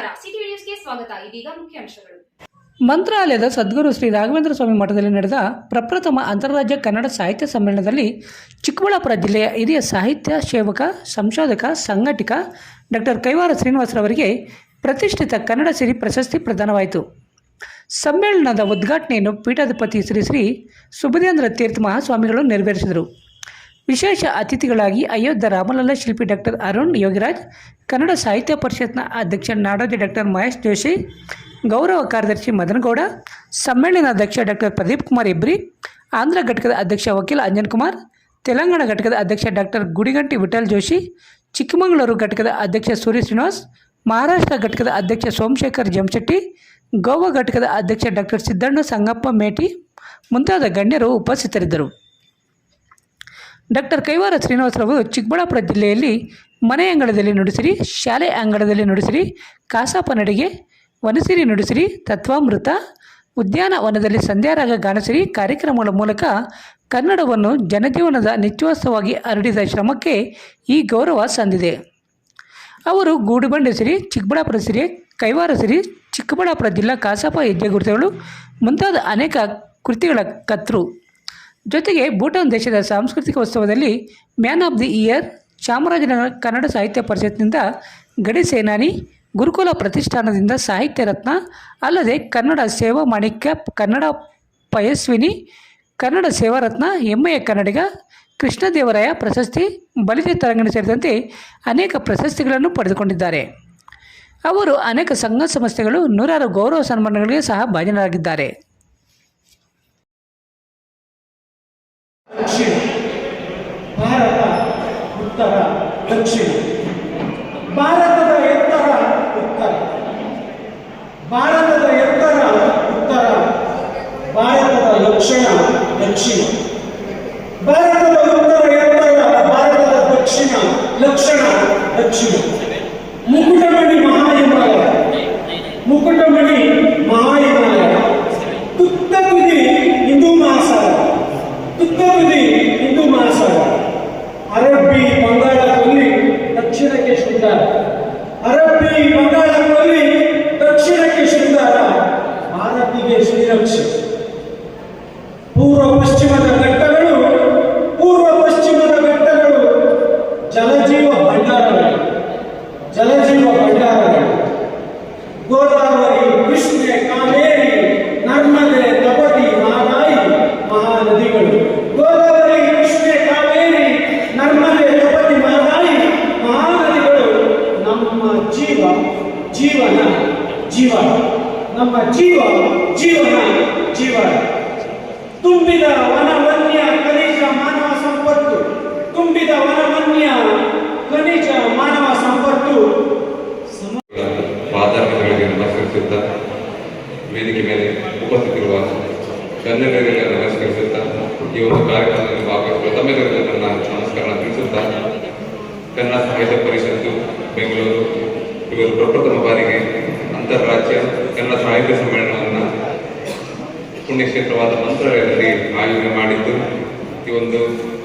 ನಮಸ್ಕಾರ. ಸಿಟಿ ನ್ಯೂಸ್ಗೆ ಸ್ವಾಗತ. ಇದೀಗ ಮುಖ್ಯಾಂಶಗಳು ಮಂತ್ರಾಲಯದ ಸದ್ಗುರು ಶ್ರೀ ರಾಘವೇಂದ್ರ ಸ್ವಾಮಿ ಮಠದಲ್ಲಿ ನಡೆದ ಪ್ರಪ್ರಥಮ ಅಂತಾರಾಜ್ಯ ಕನ್ನಡ ಸಾಹಿತ್ಯ ಸಮ್ಮೇಳನದಲ್ಲಿ ಚಿಕ್ಕಬಳ್ಳಾಪುರ ಜಿಲ್ಲೆಯ ಹಿರಿಯ ಸಾಹಿತ್ಯ ಸೇವಕ, ಸಂಶೋಧಕ, ಸಂಘಟಕ ಡಾಕ್ಟರ್ ಕೈವಾರ ಶ್ರೀನಿವಾಸರವರಿಗೆ ಪ್ರತಿಷ್ಠಿತ ಕನ್ನಡ ಸಿರಿ ಪ್ರಶಸ್ತಿ ಪ್ರದಾನವಾಯಿತು. ಸಮ್ಮೇಳನದ ಉದ್ಘಾಟನೆಯನ್ನು ಪೀಠಾಧಿಪತಿ ಶ್ರೀ ಶ್ರೀ ಸುಬುಧೇಂದ್ರ ತೀರ್ಥ ಮಹಾಸ್ವಾಮಿಗಳು ನೆರವೇರಿಸಿದರು. ವಿಶೇಷ ಅತಿಥಿಗಳಾಗಿ ಅಯೋಧ್ಯ ರಾಮಲಲ್ಲ ಶಿಲ್ಪಿ ಡಾಕ್ಟರ್ ಅರುಣ್ ಯೋಗಿರಾಜ್, ಕನ್ನಡ ಸಾಹಿತ್ಯ ಪರಿಷತ್ನ ಅಧ್ಯಕ್ಷ ನಾಡೋಜಿ ಡಾಕ್ಟರ್ ಮಹೇಶ್ ಜೋಶಿ, ಗೌರವ ಕಾರ್ಯದರ್ಶಿ ಮದನಗೌಡ ಸಮ್ಮೇಳನಾಧ್ಯಕ್ಷ ಡಾಕ್ಟರ್ ಪ್ರದೀಪ್ ಕುಮಾರ್ ಇಬ್ರಿ, ಆಂಧ್ರ ಘಟಕದ ಅಧ್ಯಕ್ಷ ವಕೀಲ ಅಂಜನ್ ಕುಮಾರ್, ತೆಲಂಗಾಣ ಘಟಕದ ಅಧ್ಯಕ್ಷ ಡಾಕ್ಟರ್ ಗುಡಿಗಂಟಿ ವಿಠಲ್ ಜೋಶಿ, ಚಿಕ್ಕಮಗಳೂರು ಘಟಕದ ಅಧ್ಯಕ್ಷ ಸೂರ್ಯ ಶ್ರೀನಿವಾಸ್, ಮಹಾರಾಷ್ಟ್ರ ಘಟಕದ ಅಧ್ಯಕ್ಷ ಸೋಮಶೇಖರ್ ಜಮಶೆಟ್ಟಿ ಗೋವಾ ಘಟಕದ ಅಧ್ಯಕ್ಷ ಡಾಕ್ಟರ್ ಸಿದ್ದಣ್ಣ ಸಂಗಪ್ಪ ಮೇಟಿ ಮುಂತಾದ ಗಣ್ಯರು ಉಪಸ್ಥಿತರಿದ್ದರು. ಡಾಕ್ಟರ್ ಕೈವಾರ ಶ್ರೀನಿವಾಸರವರು ಚಿಕ್ಕಬಳ್ಳಾಪುರ ಜಿಲ್ಲೆಯಲ್ಲಿ ಮನೆ ಅಂಗಳದಲ್ಲಿ ನುಡಿಸಿರಿ, ಶಾಲೆ ಅಂಗಳದಲ್ಲಿ ನುಡಿಸಿರಿ, ಕಾಸಾಪ ನಡಿಗೆ, ವನಸಿರಿ ನುಡಿಸಿರಿ, ತತ್ವಾಮೃತ ಉದ್ಯಾನವನದಲ್ಲಿ ಸಂಧ್ಯಾರಾಗ ಗಾನಸಿರಿ ಕಾರ್ಯಕ್ರಮಗಳ ಮೂಲಕ ಕನ್ನಡವನ್ನು ಜನಜೀವನದ ನಿತ್ಯೋತ್ಸವವಾಗಿ ಹರಡಿದ ಶ್ರಮಕ್ಕೆ ಈ ಗೌರವ ಸಂದಿದೆ. ಅವರು ಗೂಡುಬಂಡೆ ಸಿರಿ, ಚಿಕ್ಕಬಳ್ಳಾಪುರ ಸಿರಿ, ಕೈವಾರ ಸಿರಿ, ಚಿಕ್ಕಬಳ್ಳಾಪುರ ಜಿಲ್ಲಾ ಕಾಸಾಪ ಹೆಜ್ಜೆ ಗುರುತುಗಳು ಮುಂತಾದ ಅನೇಕ ಕೃತಿಗಳ ಕರ್ತೃ. ಜೊತೆಗೆ ಭೂಟಾನ್ ದೇಶದ ಸಾಂಸ್ಕೃತಿಕ ಉತ್ಸವದಲ್ಲಿ man of the year Chamarajanagar Kannada ಸಾಹಿತ್ಯ ಪರಿಷತ್ನಿಂದ ಗಡಿ ಸೇನಾನಿ ಗುರುಕುಲ ಪ್ರತಿಷ್ಠಾನದಿಂದ ಸಾಹಿತ್ಯ ರತ್ನ, ಅಲ್ಲದೆ ಕನ್ನಡ ಸೇವಾ ಮಾಣಿಕ್ಯ, ಕನ್ನಡ ಪಯಸ್ವಿನಿ, ಕನ್ನಡ ಸೇವಾರತ್ನ ಹೆಮ್ಮೆಯ ಕನ್ನಡಿಗ, ಕೃಷ್ಣದೇವರಾಯ ಪ್ರಶಸ್ತಿ ಬಲಿತ ತರಂಗಣ ಸೇರಿದಂತೆ ಅನೇಕ ಪ್ರಶಸ್ತಿಗಳನ್ನು ಪಡೆದುಕೊಂಡಿದ್ದಾರೆ. ಅವರು ಅನೇಕ ಸಂಘ ಸಂಸ್ಥೆಗಳು ನೂರಾರು ಗೌರವ ಸನ್ಮಾನಗಳಿಗೆ ಸಹ ಭಾಜನರಾಗಿದ್ದಾರೆ. ದಕ್ಷಿಣ ಭಾರತ ಉತ್ತರ ದಕ್ಷಿಣ ಭಾರತದ ಎತ್ತರ ಉತ್ತರ ಭಾರತದ ಎತ್ತರ ಉತ್ತರ ಭಾರತದ ಲಕ್ಷಣ ದಕ್ಷಿಣ ಭಾರತದ ಉತ್ತರ ಎತ್ತರ ಭಾರತದ ದಕ್ಷಿಣ ಲಕ್ಷಣ ದಕ್ಷಿಣ ಮುಕುಟಮಣಿ ಮಹಾಹಿಮಾಲಯ ಮುಕುಟಮಣಿ ಮಹಾಹಿಮಾಲಯ ನಮ್ಮ ಜೀವ, ಜೀವನ ಜೀವನ ನಮ್ಮ ಜೀವ, ಜೀವನ ಜೀವನ ತುಂಬಿದ ವನವನ್ಯ ಖನಿಜ ಮಾನವ ಸಂಪತ್ತು. ತುಂಬಿದ ವನವನ್ಯ ಖನಿಜ ಮಾನವ ಸಂಪತ್ತು. ಪಾದಾರ್ಪಣೆಗಳಿಗೆ ನಮಸ್ಕರಿಸುತ್ತಾ, ವೇದಿಕೆ ಮೇಲೆ ಉಪಸ್ಥಿತಿರುವ ಕನ್ನಡಿಗರಿಗೆ ನಮಸ್ಕರಿಸುತ್ತಾ, ಈ ಒಂದು ಕಾರ್ಯಕ್ರಮದಲ್ಲಿ ಭಾಗವಹಿಸುವ ತಮ್ಮೆಲ್ಲರಿಗೂ ನನ್ನ ನಮಸ್ಕಾರ ತಿಳಿಸುತ್ತಾ, ಕನ್ನಡ ಸಾಹಿತ್ಯ ಪರಿಷತ್ತು ಬೆಂಗಳೂರು ಇವರು ಪ್ರಪ್ರಥಮ ಬಾರಿಗೆ ಅಂತಾರಾಜ್ಯ ಕನ್ನಡ ಸಾಹಿತ್ಯ ಸಮ್ಮೇಳನವನ್ನು ಪುಣ್ಯಕ್ಷೇತ್ರವಾದ ಮಂತ್ರಾಲಯದಲ್ಲಿ ಆಯೋಜನೆ ಮಾಡಿದ್ದು. ಈ ಒಂದು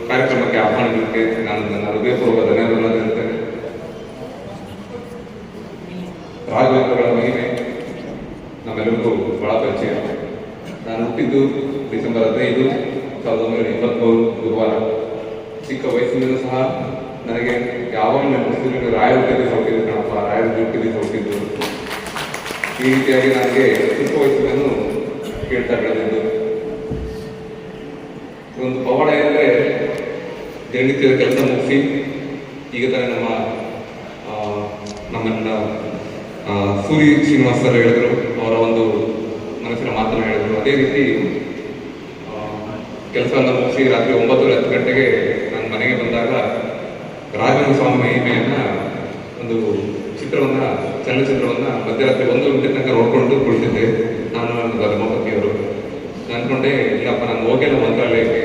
ಕಾರ್ಯಕ್ರಮಕ್ಕೆ ಆಹ್ವಾನಕ್ಕೆ ನಾನು ನನ್ನ ಹೃದಯಪೂರ್ವ ಧನ್ಯವಾದ ನೀಡುತ್ತೇನೆ ರಾಘವೇಂದ್ರಗಳ ಮಹಿಮೆ ನಮ್ಮೆಲ್ಲರಿಗೂ ಬಹಳ ಪರಿಚಯ. ನಾನು ಹುಟ್ಟಿದ್ದು ಡಿಸೆಂಬರ್ ಹದಿನೈದು, ಸಾವಿರದ ಒಂಬೈನೂರ ಇಪ್ಪತ್ತ್ಮೂರು ಗುರುವಾರ. ಚಿಕ್ಕ ವಯಸ್ಸಿನಿಂದ ಸಹ ನನಗೆ ಯಾವಾಗ ನೆನಪಿಸಿದ್ರು ರಾಯರ ಜೊತೆ ಹೊರಟಿದ್ದು ಕಣಪ್ಪ ಜೊತೆ ಹೊರಟಿದ್ದು ಈ ರೀತಿಯಾಗಿ ನನಗೆ ಚಿಕ್ಕ ವಯಸ್ಸಿನನ್ನು ಕೇಳ್ತಾ ಬೆಳೆದಿದ್ದು. ಒಂದು ಪವಾಡ ಏನಂದರೆ ದಿನನಿತ್ಯದ ಕೆಲಸ ಮುಗಿಸಿ ಈಗ ತಾನೇ ನಮ್ಮ ನಮ್ಮನ್ನ ಸೂರಿ ಶ್ರೀನಿವಾಸ್ ಸರ್ ಹೇಳಿದ್ರು, ಅವರ ಒಂದು ಮನಸ್ಸಿನ ಮಾತನ್ನು ಹೇಳಿದ್ರು. ಅದೇ ರೀತಿ ಕೆಲಸವನ್ನು ಮುಗಿಸಿ ರಾತ್ರಿ ಒಂಬತ್ತು ಹತ್ತು ಗಂಟೆಗೆ ನಾನು ಮನೆಗೆ ಬಂದಾಗ ರಾಘವೇಂದ್ರ ಸ್ವಾಮಿ ಮಹಿಮೆಯನ್ನ ಒಂದು ಚಿತ್ರವನ್ನ, ಚಲನಚಿತ್ರವನ್ನ ಮಧ್ಯರಾತ್ರಿ ಒಂದು ಗಂಟೆ ತನಕ ನೋಡ್ಕೊಂಡು ಕುಳಿತಿದ್ದೆ. ನಾನು ನನ್ನ ಧರ್ಮಪತಿಯವರು ನಾನು ಅನ್ಕೊಂಡೆ ಇಲ್ಲಪ್ಪ, ನಾನು ಹೋಗಿಲ್ಲ ಮಂತ್ರಾಲಯಕ್ಕೆ.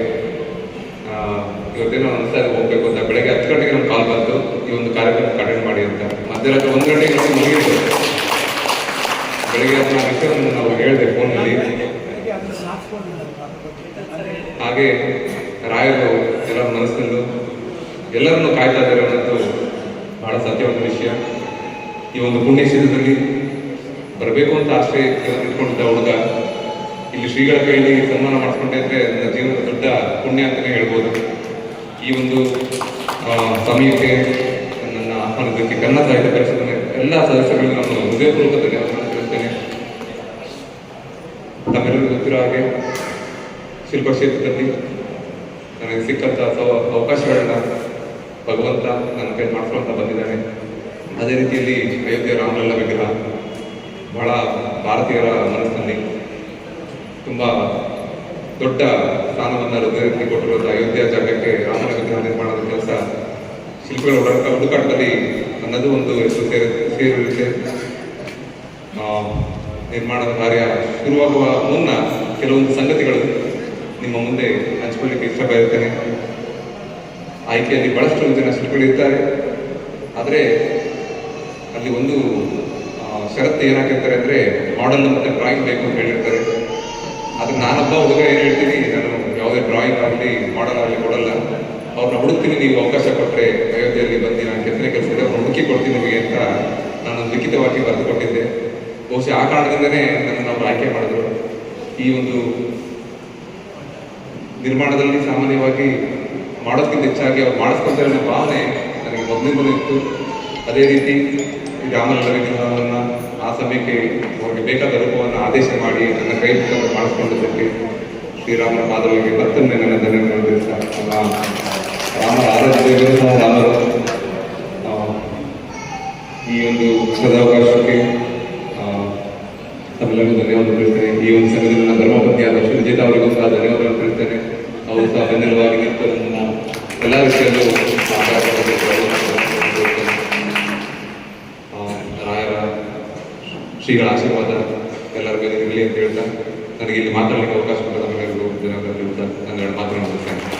ಇವತ್ತೇನೋ ಅನಿಸ್ತಾ ಇದೆ ಹೋಗ್ಬೇಕು ಅಂತ. ಬೆಳಗ್ಗೆ ಹತ್ತು ಗಂಟೆಗೆ ನಮ್ಗೆ ಕಾಲ್ ಬಂತು. ಈ ಒಂದು ಕಾರ್ಯಕ್ರಮ ಅಟೆಂಡ್ ಮಾಡಿ ಅಂತ. ಮಧ್ಯರಾತ್ರಿ ಒಂದು ಗಂಟೆಗೆ ಮುಗಿಯಿತು. ಬೆಳಗ್ಗೆ ಅದನ್ನ ವಿಷಯವನ್ನು ನಾವು ಹೇಳಿದೆ ಫೋನಲ್ಲಿ. ಹಾಗೆ ರಾಯರು ಎಲ್ಲರೂ ಮನಸ್ಸಿನಲ್ಲೂ ಎಲ್ಲರನ್ನು ಕಾಯ್ತಾ ಇದ್ದಾರೆ ಅನ್ನೋದು ಬಹಳ ಸತ್ಯವಾದ ವಿಷಯ. ಈ ಒಂದು ಪುಣ್ಯ ಕ್ಷೇತ್ರದಲ್ಲಿ ಬರಬೇಕು ಅಂತ ಆಸೆ ಇಟ್ಕೊಂಡಿದ್ದ ಹುಡುಗ, ಇಲ್ಲಿ ಶ್ರೀಗಳ ಕೈಯಲ್ಲಿ ಸನ್ಮಾನ ಮಾಡಿಸ್ಕೊಂಡೆ ಅಂದ್ರೆ ನನ್ನ ಜೀವನದ ದೊಡ್ಡ ಪುಣ್ಯ ಅಂತಲೇ ಹೇಳ್ಬೋದು. ಈ ಒಂದು ಸಮಯಕ್ಕೆ ನನ್ನ ಆಹ್ವಾನದಕ್ಕೆ ಕನ್ನಡ ಸಾಹಿತ್ಯ ಪರಿಷತ್ತಿನ ಎಲ್ಲ ಸದಸ್ಯರುಗಳು ನಾನು ಹೃದಯಪೂರ್ವಕ ಧನ್ಯವಾದಗಳನ್ನು ತಿಳಿಸ್ತೇನೆ ತಮ್ಮೆಲ್ಲರಿಗೂ ಗೊತ್ತಿರೋ ಹಾಗೆ ಶಿಲ್ಪ ಕ್ಷೇತ್ರದಲ್ಲಿ ನನಗೆ ಸಿಕ್ಕಂಥ ಅವಕಾಶಗಳನ್ನ ಭಗವಂತ ನನ್ನ ಕೈ ಮಾಡ್ಕೊಳ್ತಾ ಬಂದಿದ್ದಾನೆ. ಅದೇ ರೀತಿಯಲ್ಲಿ ಅಯೋಧ್ಯೆ ರಾಮಲಲ್ಲ ವಿಗ್ರಹ ಬಹಳ ಭಾರತೀಯರ ಮನಸ್ಸಿನಲ್ಲಿ ತುಂಬ ದೊಡ್ಡ ಸ್ಥಾನವನ್ನು ಹೃದಯಕ್ಕೆ ಕೊಟ್ಟಿರುವಂಥ ಅಯೋಧ್ಯ ಜಾಗಕ್ಕೆ ರಾಮನ ವಿಗ್ರಹ ನಿರ್ಮಾಣದ ಕೆಲಸ ಶಿಲ್ಪಿಗಳ ಹುಡುಕ ಹುಡುಕಾಟದಲ್ಲಿ ನನ್ನದು ಒಂದು ಹೆಸರು ಸೇರಿ ಸೇರಿರುತ್ತೆ. ನಿರ್ಮಾಣದ ಕಾರ್ಯ ಶುರುವಾಗುವ ಮುನ್ನ ಕೆಲವೊಂದು ಸಂಗತಿಗಳು ನಿಮ್ಮ ಮುಂದೆ ಹಂಚಿಕೊಳ್ಳಿಕ್ಕೆ ಇಷ್ಟಪಡುತ್ತೇನೆ ಆಯ್ಕೆಯಲ್ಲಿ ಬಹಳಷ್ಟು ಜನ ಶಿಲ್ಪಿಗಳು ಆದರೆ ಅಲ್ಲಿ ಒಂದು ಷರತ್ತು ಏನಾಗಿರ್ತಾರೆ ಅಂದರೆ ಮಾಡಲ್ ಮತ್ತು ಡ್ರಾಯಿಂಗ್ ಬೇಕು ಅಂತ ಹೇಳಿರ್ತಾರೆ. ಆದರೆ ನಾನೊಬ್ಬ ಹುಡುಗ ಏನು ಹೇಳ್ತೀನಿ, ನಾನು ಯಾವುದೇ ಡ್ರಾಯಿಂಗ್ ಆಗಲಿ ಮಾಡಲ್ ಆಗಲಿ ಕೊಡಲ್ಲ. ಅವ್ರನ್ನ ಹುಡುಕ್ತೀನಿ, ನೀವು ಅವಕಾಶ ಕೊಟ್ಟರೆ ಅಯೋಧ್ಯೆಯಲ್ಲಿ ಬಂದು ನಾನು ಕೆತ್ತನೆ ಕೆಲಸ ಇದೆ ಅವ್ರನ್ನ ಹುಡುಕಿ ಕೊಡ್ತೀನಿ ನಿಮಗೆ ಅಂತ ನಾನು ಲಿಖಿತವಾಗಿ ಬರೆದು ಕೊಟ್ಟಿದ್ದೆ ಬಹುಶಃ ಆ ಕಾರಣದಿಂದನೇ ನನ್ನನ್ನು ಅವರು ಆಯ್ಕೆ ಮಾಡಿದ್ರು. ಈ ಒಂದು ನಿರ್ಮಾಣದಲ್ಲಿ ಸಾಮಾನ್ಯವಾಗಿ ಮಾಡೋದಕ್ಕಿಂತ ಹೆಚ್ಚಾಗಿ ಅವ್ರು ಮಾಡಿಸ್ಕೊಳ್ತಾರೆ ಅನ್ನೋ ಭಾವನೆ ನನಗೆ ಮೊದಲಿಂದಲೂ ಇತ್ತು. ಅದೇ ರೀತಿ ವಿಗ್ರಹವನ್ನು ಆ ಸಮಯಕ್ಕೆ ಅವ್ರಿಗೆ ಬೇಕಾದ ರೂಪವನ್ನು ಆದೇಶ ಮಾಡಿ ನನ್ನ ಕೈ ಮುಖಾಂತರ ಮಾಡಿಸ್ಕೊಂಡಿದ್ದಕ್ಕೆ ಶ್ರೀರಾಮನ ಪಾದಗಳಿಗೆ ಮತ್ತೊಮ್ಮೆ ನನ್ನ ಧನ್ಯವಾದ ರಾಮರ ಆರಾಧನೆ ರಾಮರು ಈ ಒಂದು ಸದಾವಕಾಶಕ್ಕೆ ತಮ್ಮೆಲ್ಲರಿಗೂ ಧನ್ಯವಾದ ತಿಳಿಸ್ತೇನೆ. ಈ ಒಂದು ಸಂಘದಲ್ಲಿ ನನ್ನ ಧರ್ಮಪತ್ನಿಯಾದ ಸುರಜಿತ್ ಅವರಿಗೂ ಸಹ ಧನ್ಯವಾದಗಳನ್ನು ತಿಳಿಸ್ತೇನೆ. ಅವರು ಸಹ ಬೆನ್ನೆಲುವಾಗಿ ನಿಂತು ಎಲ್ಲ ರಾಯರ ಶ್ರೀಗಳ ಆಶೀರ್ವಾದ ಎಲ್ಲರಿಗೂ ಇರಲಿ ಅಂತ ಹೇಳ್ತಾ, ನನಗೆ ಇಲ್ಲಿ ಮಾತಾಡಲಿಕ್ಕೆ ಅವಕಾಶ ಕೊಟ್ಟ ತಮ್ಮೆಲ್ಲರಿಗೂ ಜನರಲ್ಲಿ ನನ್ನ ಮುಗಿಸ್ತೇನೆ